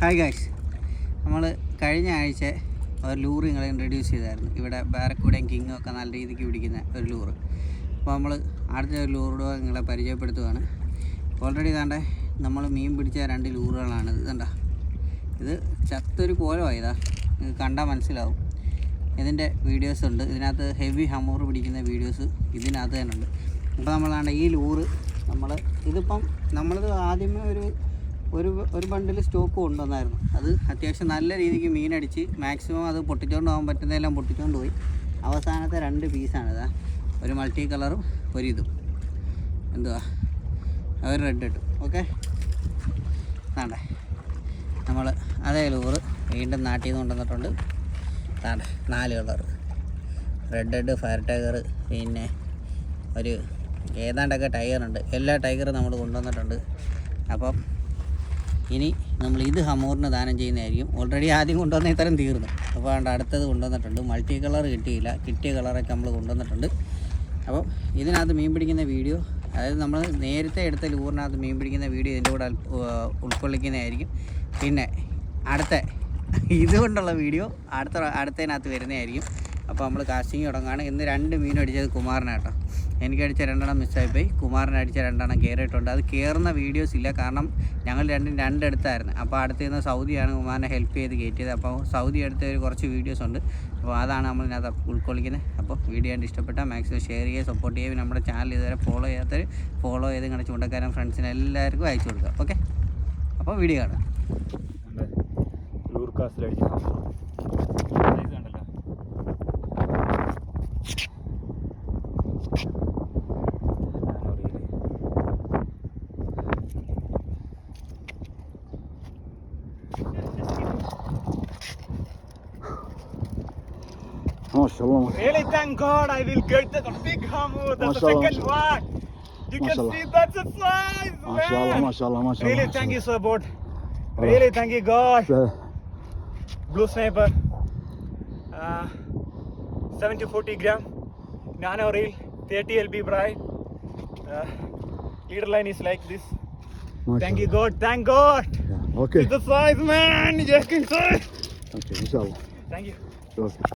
Hi guys നമ്മൾ കഴിഞ്ഞ ആഴ്ച ഒരു ലൂറ് നിങ്ങൾ ഇൻട്രൊഡ്യൂസ് ചെയ്തായിരുന്നു. ഇവിടെ ബാരക്കൂടെയും കിങ്ങും ഒക്കെ നല്ല രീതിക്ക് പിടിക്കുന്ന ഒരു ലൂറ് അപ്പോൾ നമ്മൾ അടുത്ത ഒരു ലൂറിടുക നിങ്ങളെ പരിചയപ്പെടുത്തുകയാണ് ഓൾറെഡി കണ്ടേ നമ്മൾ മീൻ പിടിച്ച രണ്ട് ലൂറുകളാണ് ഇത് കണ്ട. ഇത് ചത്തൊരു കോലമായി ഇതാ. നിങ്ങൾക്ക് കണ്ടാൽ മനസ്സിലാവും. ഇതിന്റെ വീഡിയോസ് ഉണ്ട്. ഇതിനകത്ത് ഹെവി ഹമൂർ പിടിക്കുന്ന വീഡിയോസ് ഇതിനകത്ത് തന്നെ ഉണ്ട്. അപ്പോൾ നമ്മളാണ് ഈ ലൂറ് നമ്മൾ ഇതിപ്പം നമ്മളിത് ആദ്യമേ ഒരു ഒരു ഒരു ബണ്ടിൽ സ്റ്റോക്ക് കൊണ്ടുവന്നായിരുന്നു. അത് അത്യാവശ്യം നല്ല രീതിക്ക് മീനടിച്ച് മാക്സിമം അത് പൊട്ടിച്ചുകൊണ്ട് പോകാൻ പറ്റുന്നതെല്ലാം പൊട്ടിച്ചുകൊണ്ട് പോയി. അവസാനത്തെ രണ്ട് പീസാണ് ഇതാ. ഒരു മൾട്ടി കളറും ഒരു ഇതും. എന്തുവാ? ഒരു റെഡ് ഇട്ടു. ഓക്കെ താണ്ടേ. നമ്മൾ അതേ ലൂറ് വീണ്ടും നാട്ടിൽ നിന്ന് കൊണ്ടുവന്നിട്ടുണ്ട്. താണ്ടേ നാല് colour red head fire tiger പിന്നെ ഒരു ഏതാണ്ടൊക്കെ ടൈഗറുണ്ട് എല്ലാ ടൈഗറും നമ്മൾ കൊണ്ടുവന്നിട്ടുണ്ട്. അപ്പം ഇനി നമ്മൾ ഇത് ഹമൂറിന് ദാനം ചെയ്യുന്നതായിരിക്കും. ഓൾറെഡി ആദ്യം കൊണ്ടുവന്ന ഇത്തരം തീർന്നു. അപ്പോൾ അതുകൊണ്ട് അടുത്തത് കൊണ്ടുവന്നിട്ടുണ്ട്. മൾട്ടി കളർ കിട്ടിയില്ല. കിട്ടിയ കളറൊക്കെ നമ്മൾ കൊണ്ടുവന്നിട്ടുണ്ട്. അപ്പം ഇതിനകത്ത് മീൻ പിടിക്കുന്ന വീഡിയോ അതായത് നമ്മൾ നേരത്തെ എടുത്ത ലൂറിനകത്ത് മീൻ പിടിക്കുന്ന വീഡിയോ ഇതിന്റെ കൂടെ ഉൾക്കൊള്ളിക്കുന്നതായിരിക്കും. പിന്നെ അടുത്ത ഇതുകൊണ്ടുള്ള വീഡിയോ അടുത്ത അടുത്തതിനകത്ത് വരുന്നതായിരിക്കും. അപ്പോൾ നമ്മൾ കാസ്റ്റിംഗ് തുടങ്ങുകയാണ്. ഇന്ന് രണ്ട് മീൻ അടിച്ചത് കുമാറിനാട്ടോ എനിക്ക് അടിച്ച രണ്ടെണ്ണം മിസ്സായിപ്പോയി കുമാരൻ അടിച്ച രണ്ടെണ്ണം കയറിയിട്ടുണ്ട് അത് കയറുന്ന വീഡിയോസ് ഇല്ല. കാരണം ഞങ്ങൾ രണ്ടും രണ്ടെടുത്തായിരുന്നു. അപ്പോൾ അടുത്ത് നിന്ന് സൗദിയാണ് കുമാറിനെ ഹെൽപ്പ് ചെയ്ത് കയറ്റിയത്. അപ്പോൾ സൗദി എടുത്ത ഒരു കുറച്ച് വീഡിയോസ് ഉണ്ട്. അപ്പോൾ അതാണ് നമ്മൾ ഇതിനകത്ത് ഉൾക്കൊള്ളിക്കുന്നത്. അപ്പോൾ വീഡിയോ കണ്ട് ഇഷ്ടപ്പെട്ടാൽ മാക്സിമം ഷെയർ ചെയ്യുക സപ്പോർട്ട് ചെയ്യുക. നമ്മുടെ ചാനൽ ഇതുവരെ ഫോളോ ചെയ്യാത്തവർ ഫോളോ ചെയ്ത് ഇങ്ങനെ ചൂണ്ടക്കാരും ഫ്രണ്ട്സിന് എല്ലാവർക്കും അയച്ചു കൊടുക്കുക. ഓക്കെ അപ്പോൾ വീഡിയോ കാണാം. MashaAllah. Really, thank God I will get the big hammer. That's the second one. You can see that's a size, MashaAllah, man. MashaAllah, MashaAllah. Really, thank you, sir, bot. Oh. Really, thank you, God. Blue sniper. Uh, 70 40 gram. Nano reel. 30 LB bride. Uh, leader line is like this. Thank you, God. Thank God. Yeah, okay. It's the size, man. Yes, size. Okay, inshallah. Thank you. Okay.